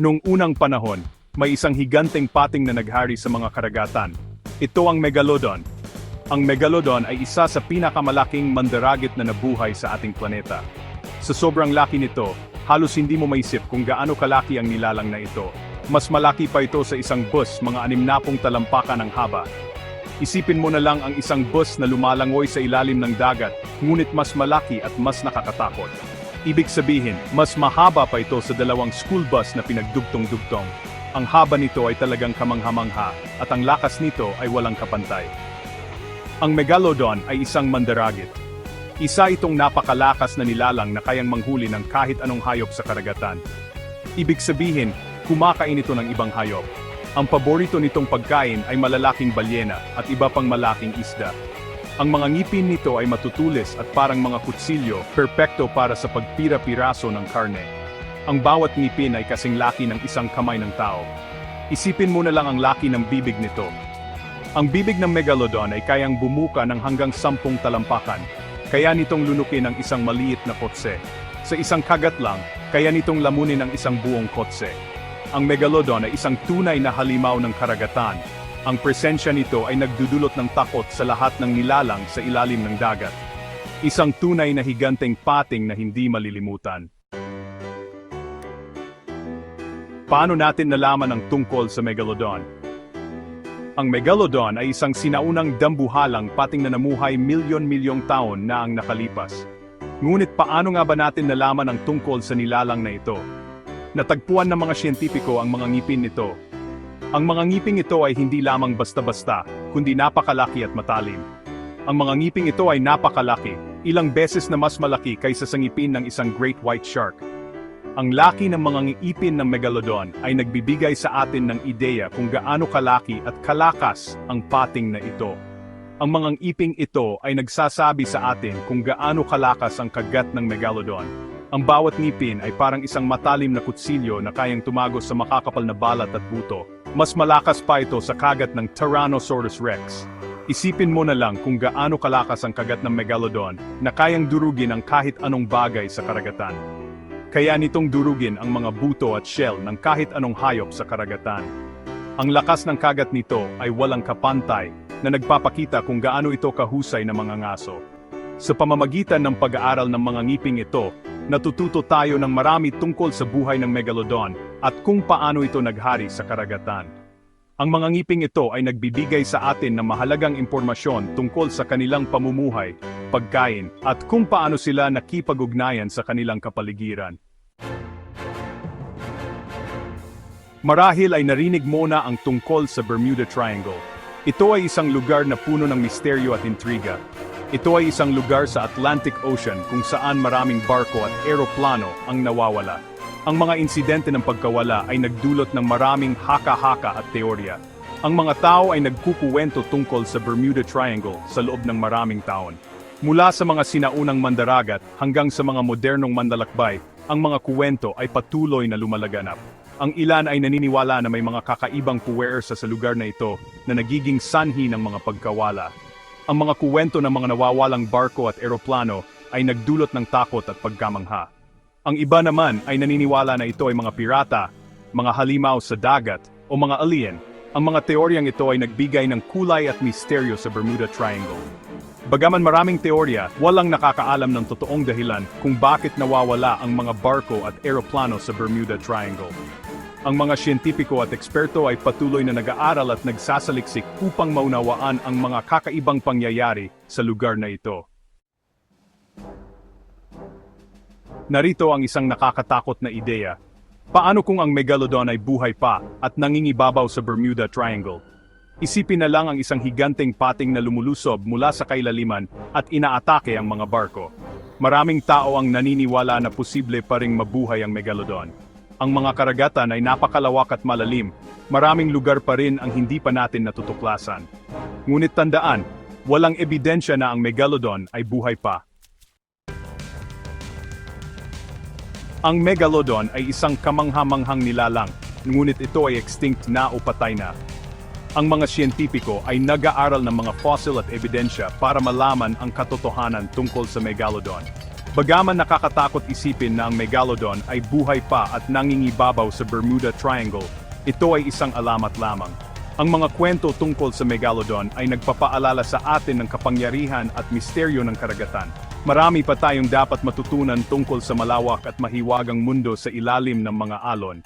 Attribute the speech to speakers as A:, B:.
A: Noong unang panahon, may isang higanteng pating na naghari sa mga karagatan. Ito ang Megalodon. Ang Megalodon ay isa sa pinakamalaking mandaragit na nabuhay sa ating planeta. Sa sobrang laki nito, halos hindi mo maisip kung gaano kalaki ang nilalang na ito. Mas malaki pa ito sa isang bus mga animnapong talampakan ang haba. Isipin mo na lang ang isang bus na lumalangoy sa ilalim ng dagat, ngunit mas malaki at mas nakakatakot. Ibig sabihin, mas mahaba pa ito sa dalawang school bus na pinagdugtong-dugtong. Ang haba nito ay talagang kamangha-mangha, at ang lakas nito ay walang kapantay. Ang Megalodon ay isang mandaragit. Isa itong napakalakas na nilalang na kayang manghuli ng kahit anong hayop sa karagatan. Ibig sabihin, kumakain ito ng ibang hayop. Ang paborito nitong pagkain ay malalaking balyena at iba pang malaking isda. Ang mga ngipin nito ay matutulis at parang mga kutsilyo, perpekto para sa pagpira-piraso ng karne. Ang bawat ngipin ay kasing laki ng isang kamay ng tao. Isipin mo na lang ang laki ng bibig nito. Ang bibig ng megalodon ay kayang bumuka ng hanggang sampung talampakan, kaya nitong lunukin ang isang maliit na kotse. Sa isang kagat lang, kaya nitong lamunin ang isang buong kotse. Ang megalodon ay isang tunay na halimaw ng karagatan. Ang presensya nito ay nagdudulot ng takot sa lahat ng nilalang sa ilalim ng dagat. Isang tunay na higanteng pating na hindi malilimutan. Paano natin nalaman ang tungkol sa megalodon? Ang megalodon ay isang sinaunang dambuhalang pating na namuhay milyon-milyong taon na ang nakalipas. Ngunit paano nga ba natin nalaman ang tungkol sa nilalang na ito? Natagpuan ng mga siyentipiko ang mga ngipin nito. Ang mga ngiping ito ay hindi lamang basta-basta, kundi napakalaki at matalim. Ang mga ngiping ito ay napakalaki, ilang beses na mas malaki kaysa sa ngipin ng isang great white shark. Ang laki ng mga ngipin ng megalodon ay nagbibigay sa atin ng ideya kung gaano kalaki at kalakas ang pating na ito. Ang mga ngiping ito ay nagsasabi sa atin kung gaano kalakas ang kagat ng megalodon. Ang bawat ngipin ay parang isang matalim na kutsilyo na kayang tumagos sa makakapal na balat at buto. Mas malakas pa ito sa kagat ng Tyrannosaurus rex. Isipin mo na lang kung gaano kalakas ang kagat ng megalodon na kayang durugin ang kahit anong bagay sa karagatan. Kaya nitong durugin ang mga buto at shell ng kahit anong hayop sa karagatan. Ang lakas ng kagat nito ay walang kapantay na nagpapakita kung gaano ito kahusay na mga ngaso. Sa pamamagitan ng pag-aaral ng mga ngiping ito, natututo tayo ng marami tungkol sa buhay ng megalodon at kung paano ito naghari sa karagatan. Ang mga ngiping ito ay nagbibigay sa atin ng mahalagang impormasyon tungkol sa kanilang pamumuhay, pagkain, at kung paano sila nakipag-ugnayan sa kanilang kapaligiran. Marahil ay narinig mo na ang tungkol sa Bermuda Triangle. Ito ay isang lugar na puno ng misteryo at intriga. Ito ay isang lugar sa Atlantic Ocean kung saan maraming barko at eroplano ang nawawala. Ang mga insidente ng pagkawala ay nagdulot ng maraming haka-haka at teorya. Ang mga tao ay nagkukuwento tungkol sa Bermuda Triangle sa loob ng maraming taon. Mula sa mga sinaunang mandaragat hanggang sa mga modernong mandalakbay, ang mga kuwento ay patuloy na lumalaganap. Ang ilan ay naniniwala na may mga kakaibang puwersa sa lugar na ito na nagiging sanhi ng mga pagkawala. Ang mga kuwento ng mga nawawalang barko at eroplano ay nagdulot ng takot at pagkamangha. Ang iba naman ay naniniwala na ito ay mga pirata, mga halimaw sa dagat, o mga alien. Ang mga teoryang ito ay nagbigay ng kulay at misteryo sa Bermuda Triangle. Bagaman maraming teorya, walang nakakaalam ng totoong dahilan kung bakit nawawala ang mga barko at eroplano sa Bermuda Triangle. Ang mga siyentipiko at eksperto ay patuloy na nag-aaral at nagsasaliksik upang maunawaan ang mga kakaibang pangyayari sa lugar na ito. Narito ang isang nakakatakot na ideya. Paano kung ang megalodon ay buhay pa at nangingibabaw sa Bermuda Triangle? Isipin na lang ang isang higanteng pating na lumulusob mula sa kailaliman at inaatake ang mga barko. Maraming tao ang naniniwala na posible pa ring mabuhay ang megalodon. Ang mga karagatan ay napakalawak at malalim, maraming lugar pa rin ang hindi pa natin natutuklasan. Ngunit tandaan, walang ebidensya na ang megalodon ay buhay pa. Ang megalodon ay isang kamanghamanghang nilalang, ngunit ito ay extinct na o patay na. Ang mga siyentipiko ay nag-aaral ng mga fossil at ebidensya para malaman ang katotohanan tungkol sa megalodon. Bagaman nakakatakot isipin na ang Megalodon ay buhay pa at nangingibabaw sa Bermuda Triangle, ito ay isang alamat lamang. Ang mga kwento tungkol sa Megalodon ay nagpapaalala sa atin ng kapangyarihan at misteryo ng karagatan. Marami pa tayong dapat matutunan tungkol sa malawak at mahiwagang mundo sa ilalim ng mga alon.